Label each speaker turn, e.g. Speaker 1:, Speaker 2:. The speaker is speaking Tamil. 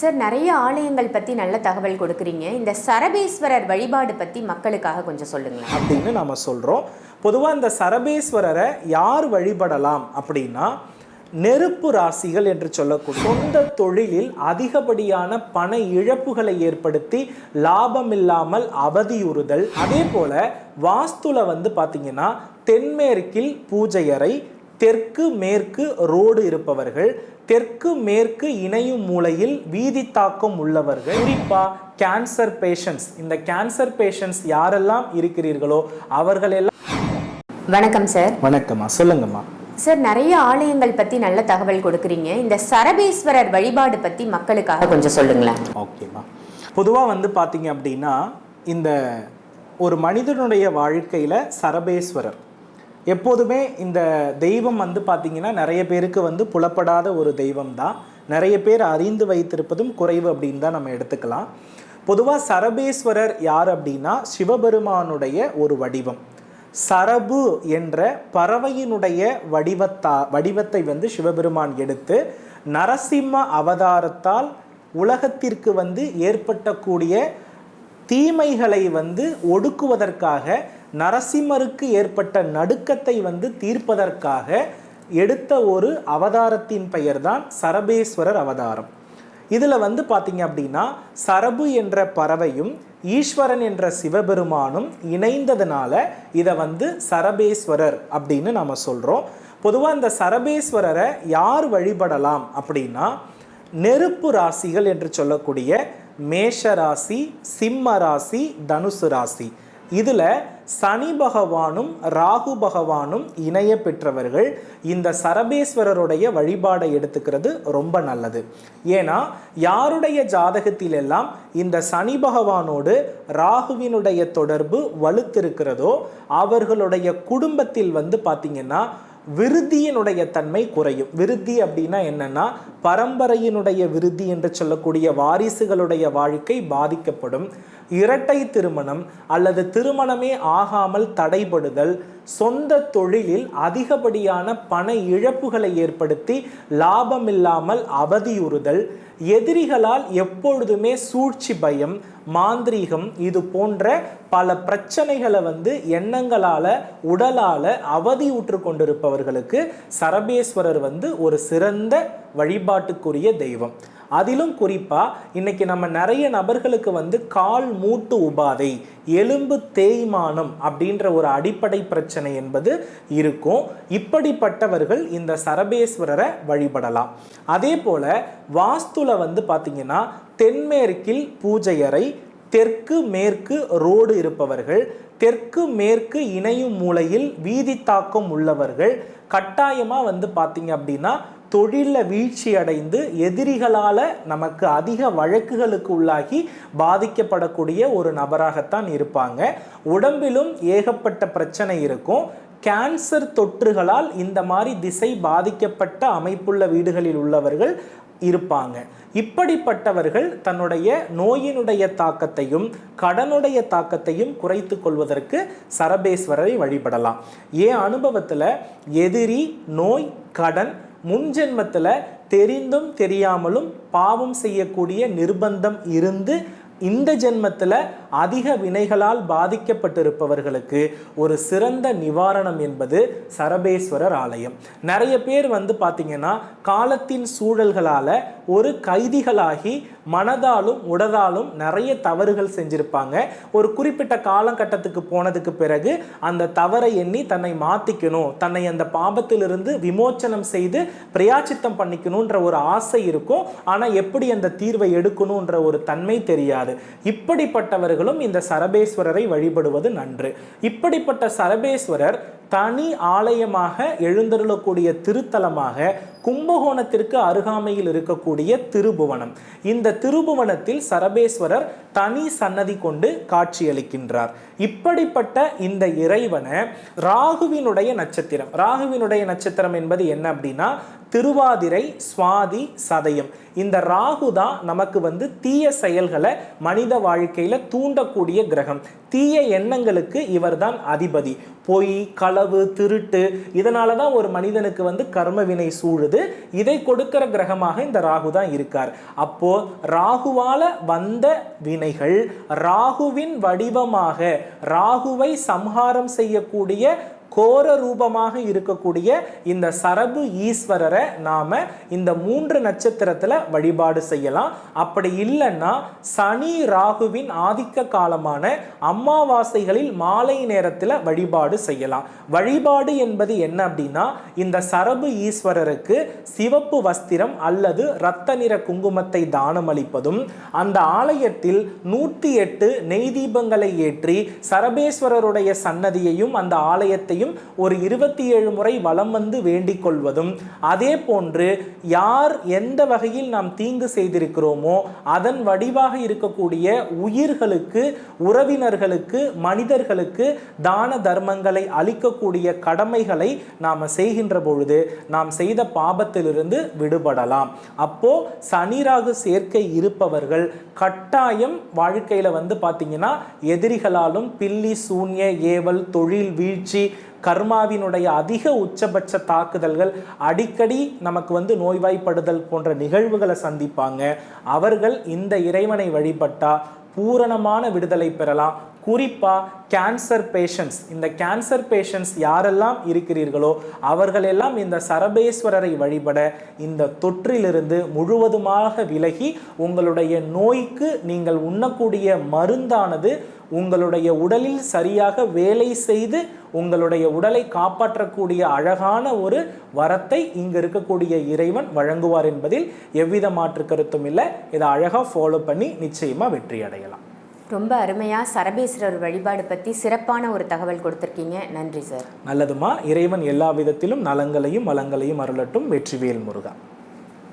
Speaker 1: சார் நிறைய ஆலயங்கள் பற்றி நல்ல தகவல் கொடுக்குறீங்க. இந்த சரபேஸ்வரர் வழிபாடு பற்றி மக்களுக்காக கொஞ்சம் சொல்லுங்களேன்.
Speaker 2: அப்படின்னு நம்ம சொல்கிறோம் பொதுவாக இந்த சரபேஸ்வரரை யார் வழிபடலாம் அப்படின்னா நெருப்பு ராசிகள் என்று சொல்லக்கூடிய சொந்த தொழிலில் அதிகப்படியான பண இழப்புகளை ஏற்படுத்தி லாபம் இல்லாமல் அவதியுறுதல். அதே போல வாஸ்துல வந்து பார்த்தீங்கன்னா தென்மேற்கில் பூஜை அறை தெற்கு மேற்கு ரோடு இருப்பவர்கள் தெற்கு மேற்கு இணையும் மூலையில் வீதி தாக்கம் உள்ளவர்கள். குறிப்பா கேன்சர் பேஷண்ட்ஸ் இந்த கேன்சர் பேஷண்ட்ஸ் யாரெல்லாம் இருக்கிறீர்களோ அவர்களெல்லாம்
Speaker 1: வணக்கம் சார்
Speaker 2: வணக்கம்மா. சொல்லுங்கம்மா.
Speaker 1: சார் நிறைய ஆலயங்கள் பற்றி நல்ல தகவல் கொடுக்குறீங்க. இந்த சரபேஸ்வரர் வழிபாடு பற்றி மக்களுக்காக கொஞ்சம் சொல்லுங்களேன்.
Speaker 2: ஓகேம்மா. பொதுவாக வந்து பார்த்தீங்க அப்படின்னா இந்த ஒரு மனிதனுடைய வாழ்க்கையில் சரபேஸ்வரர் எப்போதுமே இந்த தெய்வம் வந்து பார்த்தீங்கன்னா நிறைய பேருக்கு வந்து புலப்படாத ஒரு தெய்வம் தான் நிறைய பேர் அறிந்து வைத்திருப்பதும் குறைவு அப்படின்னு தான் நம்ம எடுத்துக்கலாம். பொதுவாக சரபேஸ்வரர் யார் அப்படின்னா சிவபெருமானுடைய ஒரு வடிவம். சரபு என்ற பறவையினுடைய வடிவத்தா வடிவத்தை வந்து சிவபெருமான் எடுத்து நரசிம்ம அவதாரத்தால் உலகத்திற்கு வந்து ஏற்பட்டக்கூடிய தீமைகளை வந்து ஒடுக்குவதற்காக நரசிம்மருக்கு ஏற்பட்ட நடுக்கத்தை வந்து தீர்ப்பதற்காக எடுத்த ஒரு அவதாரத்தின் பெயர்தான் சரபேஸ்வரர் அவதாரம். இதில் வந்து பார்த்தீங்க அப்படின்னா சரபு என்ற பறவையும் ஈஸ்வரன் என்ற சிவபெருமானும் இணைந்ததுனால இதை வந்து சரபேஸ்வரர் அப்படின்னு நம்ம சொல்கிறோம் பொதுவாக இந்த சரபேஸ்வரரை யார் வழிபடலாம் அப்படின்னா நெருப்பு ராசிகள் என்று சொல்லக்கூடிய மேஷ ராசி சிம்ம ராசி தனுசு ராசி. இதில் சனி பகவானும் ராகு பகவானும் இணைய பெற்றவர்கள் இந்த சரபேஸ்வரருடைய வழிபாடை எடுத்துக்கிறது ரொம்ப நல்லது. ஏன்னா யாருடைய ஜாதகத்திலெல்லாம் இந்த சனி பகவானோடு ராகுவினுடைய தொடர்பு வலுத்திருக்கிறதோ அவர்களுடைய குடும்பத்தில் வந்து பார்த்தீங்கன்னா விருத்தியினுடைய தன்மை குறையும். விருத்தி அப்படின்னா என்னன்னா பரம்பரையினுடைய விருத்தி என்று சொல்லக்கூடிய வாரிசுகளுடைய வாழ்க்கை பாதிக்கப்படும். இரட்டை திருமணம் அல்லது திருமணமே ஆகாமல் தடைபடுதல் சொந்த தொழிலில் அதிகப்படியான பண இழப்புகளை ஏற்படுத்தி லாபமில்லாமல் அவதியுறுதல் எதிரிகளால் எப்பொழுதுமே சூழ்ச்சி பயம் மாந்திரீகம் இது போன்ற பல பிரச்சனைகளை வந்து எண்ணங்களால உடலால அவதியுற்று கொண்டிருப்பவர்களுக்கு சரபேஸ்வரர் வந்து ஒரு சிறந்த வழிபாட்டுக்குரிய தெய்வம். அதிலும் குறிப்பாக இன்னைக்கு நம்ம நிறைய நபர்களுக்கு வந்து கால் மூட்டு உபாதை எலும்பு தேய்மானம் அப்படின்ற ஒரு அடிப்படை பிரச்சனை என்பது இருக்கும். இப்படிப்பட்டவர்கள் இந்த சரபேஸ்வரரை வழிபடலாம். அதே போல் வாஸ்துல வந்து பார்த்திங்கன்னா தென்மேற்கில் பூஜை அறை தெற்கு மேற்கு ரோடு இருப்பவர்கள் தெற்கு மேற்கு இணையும் மூலையில் வீதி தாக்கம் உள்ளவர்கள் கட்டாயமாக வந்து பார்த்தீங்க அப்படின்னா தொழிலில் வீழ்ச்சி அடைந்து எதிரிகளால் நமக்கு அதிக வழக்குகளுக்கு உள்ளாகி பாதிக்கப்படக்கூடிய ஒரு நபராகத்தான் இருப்பாங்க. உடம்பிலும் ஏகப்பட்ட பிரச்சனை இருக்கும். கேன்சர் தொற்றுகளால் இந்த மாதிரி திசை பாதிக்கப்பட்ட அமைப்புள்ள வீடுகளில் உள்ளவர்கள் இருப்பாங்க. இப்படிப்பட்டவர்கள் தன்னுடைய நோயினுடைய தாக்கத்தையும் கடனுடைய தாக்கத்தையும் குறைத்து கொள்வதற்கு சரபேஸ்வரரை வழிபடலாம். ஏன் அனுபவத்தில் எதிரி நோய் கடன் முன்ஜென்மத்தில் தெரிந்தும் தெரியாமலும் பாவம் செய்யக்கூடிய நிர்பந்தம் இருந்து இந்த ஜென்மத்தில் அதிக வினைகளால் பாதிக்கப்பட்டிருப்பவர்களுக்கு ஒரு சிறந்த நிவாரணம் என்பது சரபேஸ்வரர் ஆலயம். நிறைய பேர் வந்து பார்த்தீங்கன்னா காலத்தின் சூழல்களால் ஒரு கைதிகளாகி மனதாலும் உடலாலும் நிறைய தவறுகள் செஞ்சுருப்பாங்க. ஒரு குறிப்பிட்ட காலகட்டத்துக்கு போனதுக்கு பிறகு அந்த தவறை எண்ணி தன்னை மாற்றிக்கணும் தன்னை அந்த பாபத்திலிருந்து விமோச்சனம் செய்து பிரயாச்சித்தம் பண்ணிக்கணுன்ற ஒரு ஆசை இருக்கும். ஆனால் எப்படி அந்த தீர்வை எடுக்கணுன்ற ஒரு தன்மை தெரியாது. இப்படிப்பட்டவர்களும் இந்த சரபேஸ்வரரை வழிபடுவது நன்று. இப்படிப்பட்ட சரபேஸ்வரர் தனி ஆலயமாக எழுந்தருளக்கூடிய திருத்தலமாக கும்பகோணத்திற்கு அருகாமையில் இருக்கக்கூடிய திருபுவனம். இந்த திருபுவனத்தில் சரபேஸ்வரர் தனி சன்னதி கொண்டு காட்சியளிக்கின்றார். இப்படிப்பட்ட இந்த இறைவனை ராகுவினுடைய நட்சத்திரம். ராகுவினுடைய நட்சத்திரம் என்பது என்ன அப்படின்னா திருவாதிரை சுவாதி சதயம். இந்த ராகு தான் நமக்கு வந்து தீய செயல்களை மனித வாழ்க்கையில தூண்டக்கூடிய கிரகம். தீய எண்ணங்களுக்கு இவர்தான் அதிபதி. பொய் களவு திருட்டு இதனால தான் ஒரு மனிதனுக்கு வந்து கர்மவினை சூழுது. பொழுது இதை கொடுக்கிற கிரகமாக இந்த ராகு தான் இருக்கார். அப்போ ராகுவால வந்த வினைகள் ராகுவின் வடிவமாக ராகுவை சம்ஹாரம் செய்யக்கூடிய கோர ரூபமாக இருக்கக்கூடிய இந்த சரபு ஈஸ்வரரை நாம இந்த மூன்று நட்சத்திரத்துல வழிபாடு செய்யலாம். அப்படி இல்லைன்னா சனி ராகுவின் ஆதிக்க காலமான அமாவாசைகளில் மாலை நேரத்துல வழிபாடு செய்யலாம். வழிபாடு என்பது என்ன அப்படின்னா இந்த சரபு ஈஸ்வரருக்கு சிவப்பு வஸ்திரம் அல்லது இரத்த நிற குங்குமத்தை தானம் அளிப்பதும் அந்த ஆலயத்தில் நூற்றி எட்டு நெய் தீபங்களை ஏற்றி சரபேஸ்வரருடைய சன்னதியையும் அந்த ஆலயத்தையும் ஒரு இருபத்தி ஏழு முறை வலம் வந்து வேண்டிக் கொள்வதும் அதே போன்று யார் எந்த வகையில் நாம் தீங்கு செய்திருக்கிறோமோ அதன் வடிவாக இருக்கக்கூடிய உயிர்களுக்கு உறவினர்களுக்கு மனிதர்களுக்கு தான தர்மங்களை அளிக்கக்கூடிய கடமைகளை நாம் செய்கின்ற பொழுது நாம் செய்த பாபத்திலிருந்து விடுபடலாம். அப்போ சனிராகு சேர்க்கை இருப்பவர்கள் கட்டாயம் வாழ்க்கையில் வந்து பார்த்தீங்கன்னா எதிரிகளாலும் பில்லி சூன்ய ஏவல் தொழில் வீழ்ச்சி கர்மாவினுடைய அதிக உச்சபட்ச தாக்குதல்கள் அடிக்கடி நமக்கு வந்து நோய்வாய்ப்படுதல் போன்ற நிகழ்வுகளை சந்திப்பாங்க. அவர்கள் இந்த இறைவனை வழிபட்டா பூரணமான விடுதலை பெறலாம். குறிப்பாக கேன்சர் பேஷண்ட்ஸ் இந்த கேன்சர் பேஷண்ட்ஸ் யாரெல்லாம் இருக்கிறீர்களோ அவர்களெல்லாம் இந்த சரபேஸ்வரரை வழிபட இந்த தொற்றிலிருந்து முழுவதுமாக விலகி உங்களுடைய நோய்க்கு நீங்கள் உண்ணக்கூடிய மருந்தானது உங்களுடைய உடலில் சரியாக வேலை செய்து உங்களுடைய உடலை காப்பாற்றக்கூடிய அழகான ஒரு வரத்தை இங்கு இருக்கக்கூடிய இறைவன் வழங்குவார் என்பதில் எவ்வித மாற்று கருத்தும் இல்லை. இதை அழகாக ஃபாலோ பண்ணி நிச்சயமாக வெற்றி அடையலாம்
Speaker 1: ரொம்ப அருமையாக சரபேஸ்வரர் வழிபாடு பற்றி சிறப்பான ஒரு தகவல் கொடுத்துருக்கீங்க. நன்றி சார்.
Speaker 2: நல்லதுமா? இறைவன் எல்லா விதத்திலும் நலங்களையும் வளங்களையும் அருளட்டும். வெற்றிவேல் முருகா.